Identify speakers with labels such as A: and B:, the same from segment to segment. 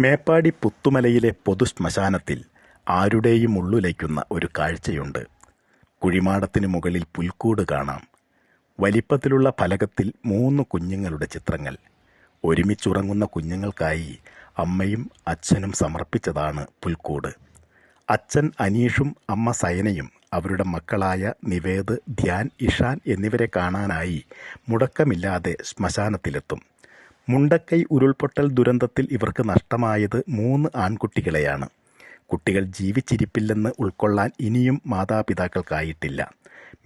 A: മേപ്പാടി പുത്തുമലയിലെ പൊതുശ്മശാനത്തിൽ ആരുടെയും ഉള്ളുലയ്ക്കുന്ന ഒരു കാഴ്ചയുണ്ട്. കുഴിമാടത്തിന് മുകളിൽ പുൽക്കൂട് കാണാം. വലിപ്പത്തിലുള്ള ഫലകത്തിൽ മൂന്ന് കുഞ്ഞുങ്ങളുടെ ചിത്രങ്ങൾ. ഒരുമിച്ചുറങ്ങുന്ന കുഞ്ഞുങ്ങൾക്കായി അമ്മയും അച്ഛനും സമർപ്പിച്ചതാണ് പുൽക്കൂട്. അച്ഛൻ അനീഷും അമ്മ സയനയും അവരുടെ മക്കളായ നിവേദ് ധ്യാൻ ഇഷാൻ എന്നിവരെ കാണാനായി മുടക്കമില്ലാതെ ശ്മശാനത്തിലെത്തും. മുണ്ടക്കൈ ഉരുൾപൊട്ടൽ ദുരന്തത്തിൽ ഇവർക്ക് നഷ്ടമായത് മൂന്ന് ആൺകുട്ടികളെയാണ്. കുട്ടികൾ ജീവിച്ചിരിപ്പില്ലെന്ന് ഉൾക്കൊള്ളാൻ ഇനിയും മാതാപിതാക്കൾക്കായിട്ടില്ല.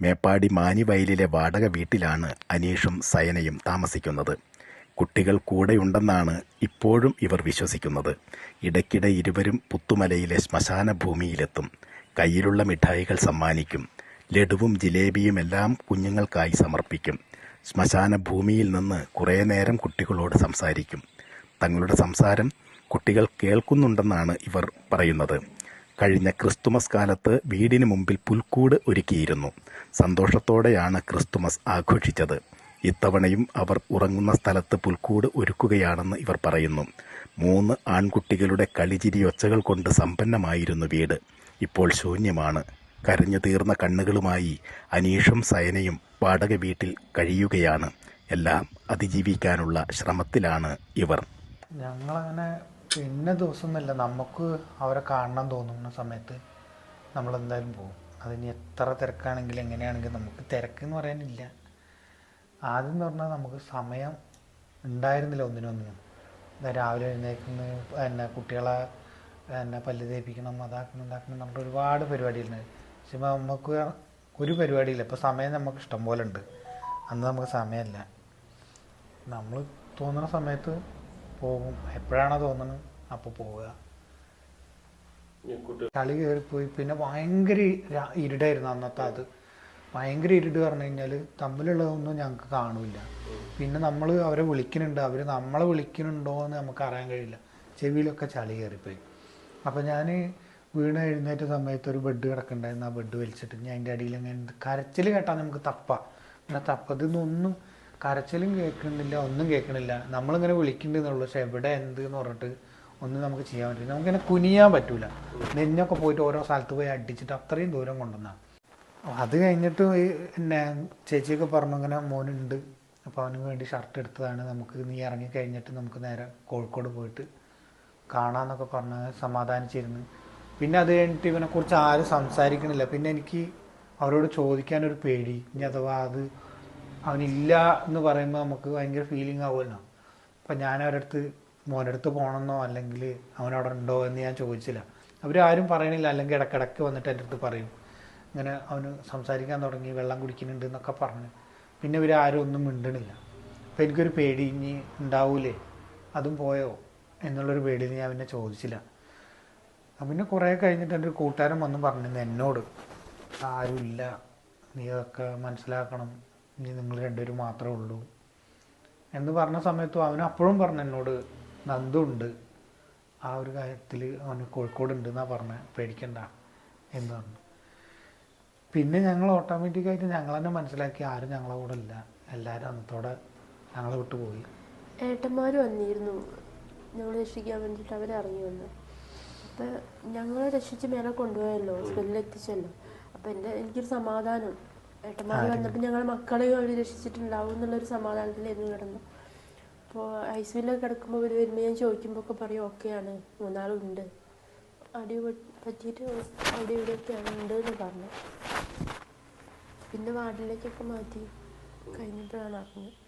A: മേപ്പാടി മാനിവയലിലെ വാടക വീട്ടിലാണ് അനീഷും സയനയും താമസിക്കുന്നത്. കുട്ടികൾ കൂടെയുണ്ടെന്നാണ് ഇപ്പോഴും ഇവർ വിശ്വസിക്കുന്നത്. ഇടയ്ക്കിടെ ഇരുവരും പുത്തുമലയിലെ ശ്മശാന ഭൂമിയിലെത്തും കയ്യിലുള്ള മിഠായികൾ സമ്മാനിക്കും. ലഡുവും ജിലേബിയും എല്ലാം കുഞ്ഞുങ്ങൾക്കായി സമർപ്പിക്കും. ശ്മശാന ഭൂമിയിൽ നിന്ന് കുറേ നേരം കുട്ടികളോട് സംസാരിക്കും. തങ്ങളുടെ സംസാരം കുട്ടികൾ കേൾക്കുന്നുണ്ടെന്നാണ് ഇവർ പറയുന്നത്. കഴിഞ്ഞ ക്രിസ്തുമസ് കാലത്ത് വീടിന് മുമ്പിൽ പുൽക്കൂട് ഒരുക്കിയിരുന്നു. സന്തോഷത്തോടെയാണ് ക്രിസ്തുമസ് ആഘോഷിച്ചത്. ഇത്തവണയും അവർ ഉറങ്ങുന്ന സ്ഥലത്ത് പുൽക്കൂട് ഒരുക്കുകയാണെന്ന് ഇവർ പറയുന്നു. മൂന്ന് ആൺകുട്ടികളുടെ കളിചിരിയൊച്ചകൾ കൊണ്ട് സമ്പന്നമായിരുന്നു വീട്. ഇപ്പോൾ ശൂന്യമാണ്. കരഞ്ഞു തീർന്ന കണ്ണുകളുമായി അനീഷും സയനയും വാടക വീട്ടിൽ കഴിയുകയാണ്. എല്ലാം അതിജീവിക്കാനുള്ള ശ്രമത്തിലാണ് ഇവർ.
B: ഞങ്ങളങ്ങനെ പിന്നെ ദിവസമൊന്നുമില്ല. നമുക്ക് അവരെ കാണണം തോന്നുന്ന സമയത്ത് നമ്മൾ എന്തായാലും പോകും. അതിന് എത്ര തിരക്കാണെങ്കിലും എങ്ങനെയാണെങ്കിലും നമുക്ക് തിരക്ക് എന്ന് പറയാനില്ല. ആദ്യം എന്ന് പറഞ്ഞാൽ നമുക്ക് സമയം ഉണ്ടായിരുന്നില്ല ഒന്നിനൊന്നിനും രാവിലെ എഴുന്നേൽക്കുന്ന എന്നെ കുട്ടികളെ എന്നെ പല്ല് തേപ്പിക്കണം അതാക്കണം ഇതാക്കണം പറഞ്ഞിട്ട് ഒരുപാട് പരിപാടികളുണ്ട്. പക്ഷേ നമുക്ക് ഒരു പരിപാടിയില്ല. ഇപ്പോൾ സമയം നമുക്ക് ഇഷ്ടം പോലെ ഉണ്ട് അന്ന് നമുക്ക് സമയമില്ല. നമ്മൾ തോന്നുന്ന സമയത്ത് പോകും. എപ്പോഴാണോ തോന്നുന്നത് അപ്പോൾ പോവുക. കളി കയറിപ്പോയി പിന്നെ ഭയങ്കര ഇരുടായിരുന്നു അന്നത്തെ അത്. ഭയങ്കര ഇരുട് പറഞ്ഞു കഴിഞ്ഞാൽ തമ്മിലുള്ളതൊന്നും ഞങ്ങൾക്ക് കാണില്ല. പിന്നെ നമ്മൾ അവരെ വിളിക്കുന്നുണ്ട്. അവർ നമ്മളെ വിളിക്കുന്നുണ്ടോ എന്ന് നമുക്ക് അറിയാൻ കഴിയില്ല. ചെവിയിലൊക്കെ ചളി കയറിപ്പോയി അപ്പോൾ ഞാൻ വീണ് എഴുന്നേറ്റ സമയത്ത് ഒരു ബെഡ് കിടക്കണ്ടായിരുന്നു ആ ബെഡ് വലിച്ചിട്ട് ഞാൻ അതിന്റെ അടിയിൽ അങ്ങനെ കരച്ചിൽ കേട്ടാൽ നമുക്ക് തപ്പ. പിന്നെ തപ്പതിന്നൊന്നും കരച്ചിലും കേൾക്കുന്നില്ല ഒന്നും കേൾക്കണില്ല നമ്മളിങ്ങനെ വിളിക്കുന്നുണ്ടെന്നുള്ളൂ. പക്ഷെ എവിടെ എന്ത് എന്ന് പറഞ്ഞിട്ട് ഒന്നും നമുക്ക് ചെയ്യാൻ പറ്റില്ല. നമുക്കിങ്ങനെ കുനിയാൻ പറ്റൂല. നെഞ്ഞൊക്കെ പോയിട്ട് ഓരോ സ്ഥലത്ത് പോയി അടിച്ചിട്ട് അത്രയും ദൂരം കൊണ്ടുവന്നാണ് അത് കഴിഞ്ഞിട്ട് ഈ പിന്നെ ചേച്ചിയൊക്കെ പറഞ്ഞു ഇങ്ങനെ മോനുണ്ട്. അപ്പോൾ അവന് വേണ്ടി ഷർട്ട് എടുത്തതാണ്. നമുക്ക് നീ ഇറങ്ങി കഴിഞ്ഞിട്ട് നമുക്ക് നേരെ കോഴിക്കോട് പോയിട്ട് കാണാന്നൊക്കെ പറഞ്ഞ് സമാധാനിച്ചിരുന്നു. പിന്നെ അത് കഴിഞ്ഞിട്ട് ഇവനെ കുറിച്ച് ആരും സംസാരിക്കണില്ല. പിന്നെ എനിക്ക് അവരോട് ചോദിക്കാനൊരു പേടി. ഇനി അഥവാ അത് അവനില്ല എന്ന് പറയുമ്പോൾ നമുക്ക് ഭയങ്കര ഫീലിംഗ് ആവുമല്ലോ. അപ്പം ഞാൻ അവരടുത്ത് മോനടുത്ത് പോകണമെന്നോ അല്ലെങ്കിൽ അവനവിടെ ഉണ്ടോ എന്ന് ഞാൻ ചോദിച്ചില്ല. അവരാരും പറയണില്ല. അല്ലെങ്കിൽ ഇടക്കിടക്ക് വന്നിട്ട് എന്റെ അടുത്ത് പറയും. ഇങ്ങനെ അവന് സംസാരിക്കാൻ തുടങ്ങി വെള്ളം കുടിക്കുന്നുണ്ട് എന്നൊക്കെ പറഞ്ഞ്. പിന്നെ ആരും ഒന്നും മിണ്ടണില്ല. അപ്പം എനിക്കൊരു പേടി ഇനി ഉണ്ടാവൂലേ? അതും പോയോ? എന്നുള്ളൊരു പേടിയിൽ ഞാൻ പിന്നെ ചോദിച്ചില്ല. പിന്നെ കുറേ കഴിഞ്ഞിട്ട് എന്റെ ഒരു കൂട്ടുകാരൻ വന്നു പറഞ്ഞിരുന്നു എന്നോട് ആരുമില്ല. നീ അതൊക്കെ മനസ്സിലാക്കണം. നീ നിങ്ങൾ രണ്ടുപേരും മാത്രമേ ഉള്ളൂ. എന്ന് പറഞ്ഞ സമയത്തും അവൻ അപ്പോഴും പറഞ്ഞു എന്നോട് നന്ദുണ്ട് ആ ഒരു കാര്യത്തിൽ അവന് കോഴിക്കോട് ഉണ്ട് എന്നാ പറഞ്ഞത് പേടിക്കണ്ട. എന്ന് പറഞ്ഞു. പിന്നെ ഞങ്ങൾ ഓട്ടോമാറ്റിക്കായിട്ട് ഞങ്ങൾ തന്നെ മനസ്സിലാക്കി ആരും ഞങ്ങളെ കൂടെ ഇല്ല. എല്ലാവരും അന്നത്തോടെ ഞങ്ങളെ വിട്ടുപോയി.
C: ഏട്ടന്മാർ വന്നിരുന്നു. ഞങ്ങൾ രക്ഷിക്കാൻ വേണ്ടിയിട്ട് അവരെ ഇറങ്ങി വന്നു. അപ്പം ഞങ്ങളെ രക്ഷിച്ച് മേലെ കൊണ്ടുപോയല്ലോ ഹോസ്പിറ്റലിൽ എത്തിച്ചല്ലോ. അപ്പം എന്റെ എനിക്കൊരു സമാധാനം. ഏട്ടന്മാർ വന്നപ്പോൾ ഞങ്ങൾ മക്കളെയും അവർ രക്ഷിച്ചിട്ടുണ്ടാവും എന്നുള്ളൊരു സമാധാനത്തിലായിരുന്നു കിടന്നു. അപ്പോൾ ഐ സിയിലൊക്കെ കിടക്കുമ്പോൾ ഇവർ വരുമ്പോൾ ഞാൻ ചോദിക്കുമ്പോൾ ഒക്കെ പറയും ഓക്കെയാണ് മൂന്നാളുണ്ട്. അടി പറ്റിയിട്ട് അവിടെ ഇവിടെയൊക്കെയാണ് ഉണ്ട് എന്ന് പറഞ്ഞു. പിന്നെ വാർഡിലേക്കൊക്കെ മാറ്റി കഴിഞ്ഞിട്ടാണ് അറിഞ്ഞത്.